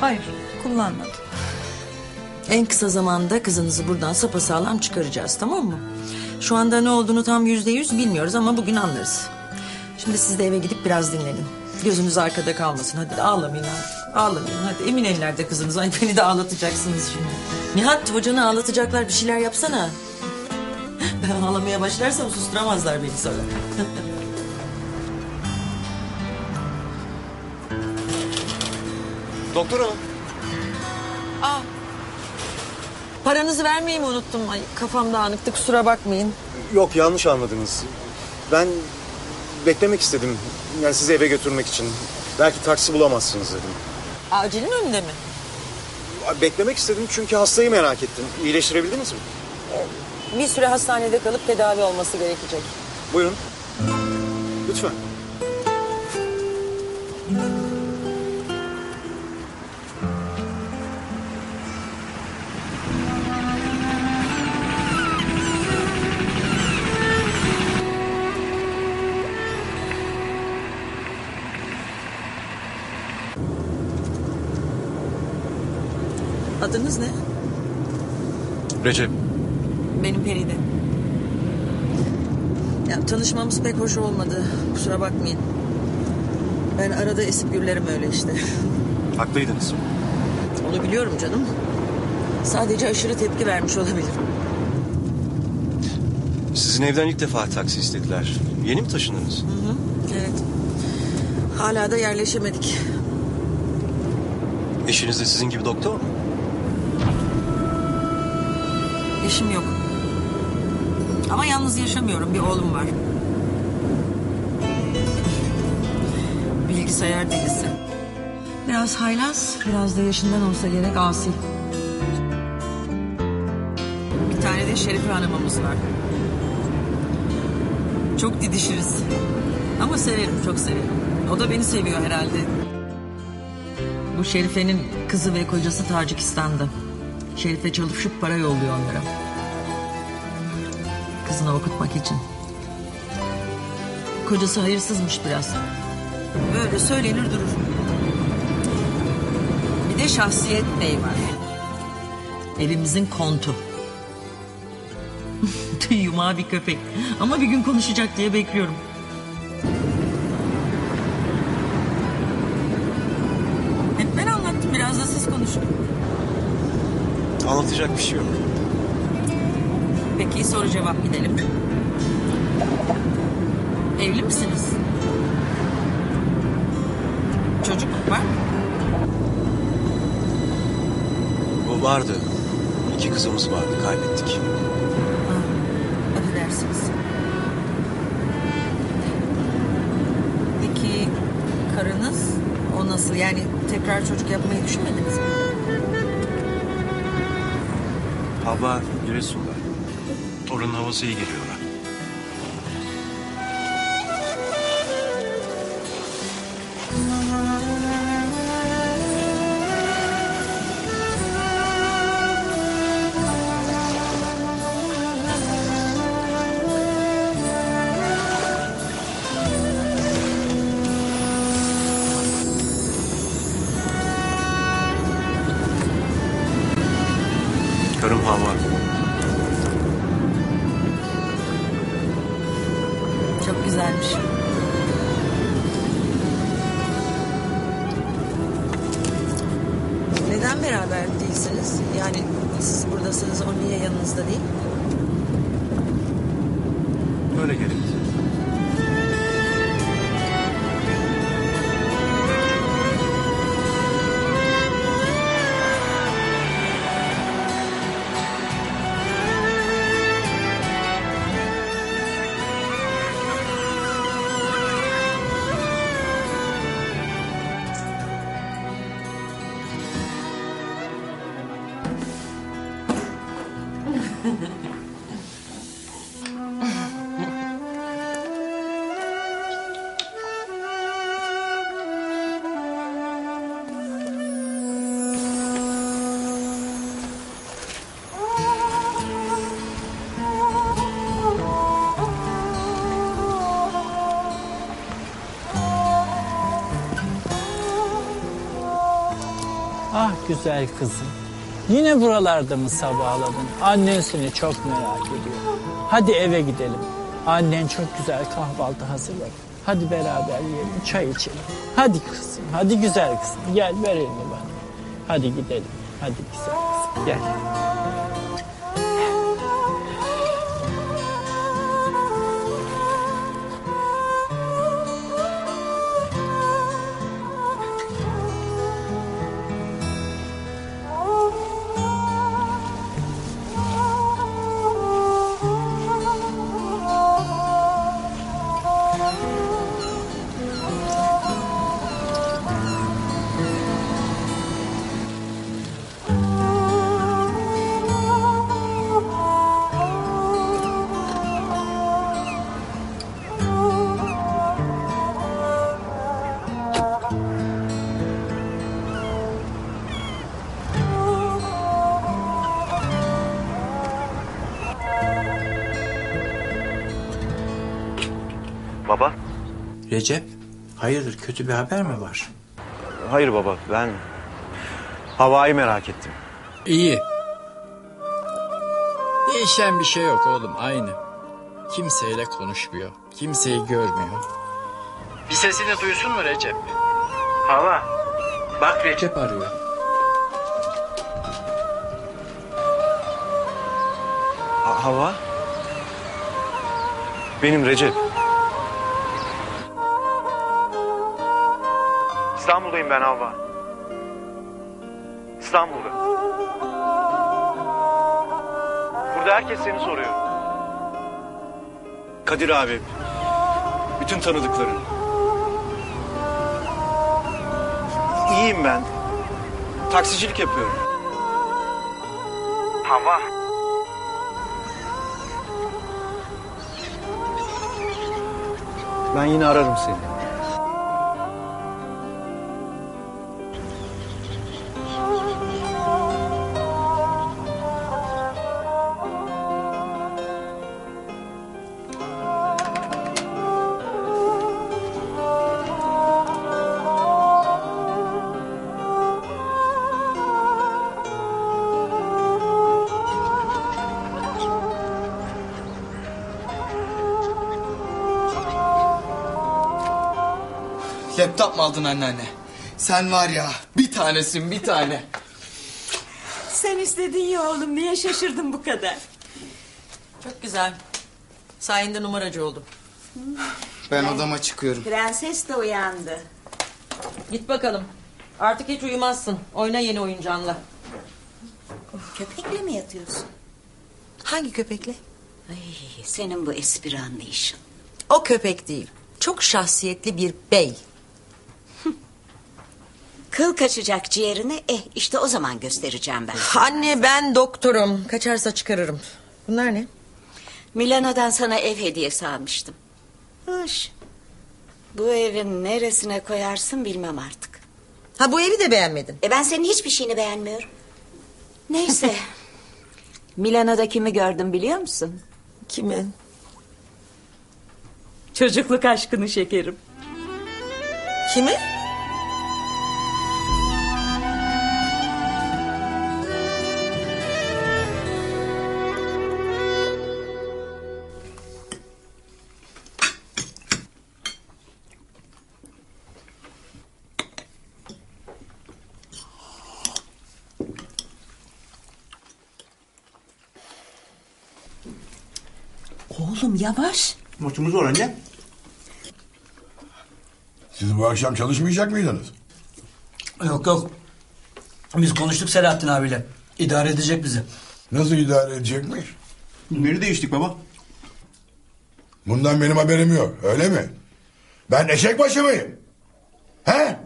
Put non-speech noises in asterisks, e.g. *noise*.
Hayır, kullanmadım. En kısa zamanda kızınızı buradan sapasağlam çıkaracağız tamam mı? Şu anda ne olduğunu tam yüzde yüz bilmiyoruz ama bugün anlarız. Şimdi siz de eve gidip biraz dinlenin. Gözünüz arkada kalmasın. Hadi ağlamayın artık. Ağlamayın hadi. Emin ellerde kızınız. Ay beni de ağlatacaksınız şimdi. Nihat hocanı ağlatacaklar bir şeyler yapsana. Ben ağlamaya başlarsam susturamazlar beni sonra. *laughs* Doktor hanım. Paranızı vermeyi mi unuttum? Ay kafam dağınıktı kusura bakmayın. Yok yanlış anladınız. Ben beklemek istedim. Yani sizi eve götürmek için. Belki taksi bulamazsınız dedim. Acilin önünde mi? Beklemek istedim çünkü hastayı merak ettim. İyileştirebildiniz mi? Bir süre hastanede kalıp tedavi olması gerekecek. Buyurun. Lütfen. Adınız ne? Recep. Benim Peride. Ya, tanışmamız pek hoş olmadı. Kusura bakmayın. Ben arada esip gürlerim öyle işte. Haklıydınız. Onu biliyorum canım. Sadece aşırı tepki vermiş olabilirim. Sizin evden ilk defa taksi istediler. Yeni mi taşındınız? Evet. Hala da yerleşemedik. Eşiniz de sizin gibi doktor mu? Eşim yok. Ama yalnız yaşamıyorum. Bir oğlum var. Bilgisayar delisi. Biraz haylaz, biraz da yaşından olsa gerek asi. Bir tane de Şerife Hanım'ımız var. Çok didişiriz. Ama severim, çok severim. O da beni seviyor herhalde. Bu Şerife'nin kızı ve kocası Tacikistan'da. Şerife çalışıp para yolluyor onlara. Kızını okutmak için. Kocası hayırsızmış biraz. Böyle söylenir durur. Bir de şahsiyet bey var. Evimizin kontu. *laughs* Yumağı bir köpek. Ama bir gün konuşacak diye bekliyorum. Anlatacak bir şey yok. Peki soru cevap gidelim. Evli misiniz? Çocuk var mı? Bu vardı. İki kızımız vardı. Kaybettik. Affedersiniz. Peki karınız o nasıl? Yani tekrar çocuk yapmayı düşünmediniz mi? Hava Giresun'da. Oranın havası iyi geliyor Öyle gerekti. Güzel kızım. Yine buralarda mı sabahladın? Annen seni çok merak ediyor. Hadi eve gidelim. Annen çok güzel kahvaltı hazırladı. Hadi beraber yiyelim, çay içelim. Hadi kızım, hadi güzel kızım. Gel ver elini bana. Hadi gidelim. Hadi güzel kızım, gel. Recep, hayırdır kötü bir haber mi var? Hayır baba ben havayı merak ettim. İyi. Değişen bir şey yok oğlum aynı. Kimseyle konuşmuyor. Kimseyi görmüyor. Bir sesini duysun mu Recep? Hava. Bak Recep arıyor. Ha- hava? Benim Recep. İstanbul'dayım ben Havva. İstanbul'da. Burada herkes seni soruyor. Kadir abi. Bütün tanıdıkların. İyiyim ben. Taksicilik yapıyorum. Hava. Ben yine ararım seni. Laptop mu aldın anneanne? Sen var ya bir tanesin bir tane. Sen istedin ya oğlum niye şaşırdın bu kadar? Çok güzel. Sayende numaracı oldum. Ben odama çıkıyorum. Prenses de uyandı. Git bakalım. Artık hiç uyumazsın. Oyna yeni oyuncağınla. Köpekle mi yatıyorsun? Hangi köpekle? Ay, senin bu espri anlayışın. O köpek değil. Çok şahsiyetli bir bey. Kıl kaçacak ciğerini eh işte o zaman göstereceğim ben. Anne ben doktorum. Kaçarsa çıkarırım. Bunlar ne? Milano'dan sana ev hediyesi almıştım. Hoş. Bu evin neresine koyarsın bilmem artık. Ha bu evi de beğenmedin. E ben senin hiçbir şeyini beğenmiyorum. Neyse. *laughs* Milano'da kimi gördüm biliyor musun? Kimi? Çocukluk aşkını şekerim. Kimi? Oğlum yavaş. Maçımız var anne. Siz bu akşam çalışmayacak mıydınız? Yok yok. Biz konuştuk Selahattin abiyle. İdare edecek bizi. Nasıl idare edecekmiş? Beni değiştik baba. Bundan benim haberim yok öyle mi? Ben eşek başı mıyım? He?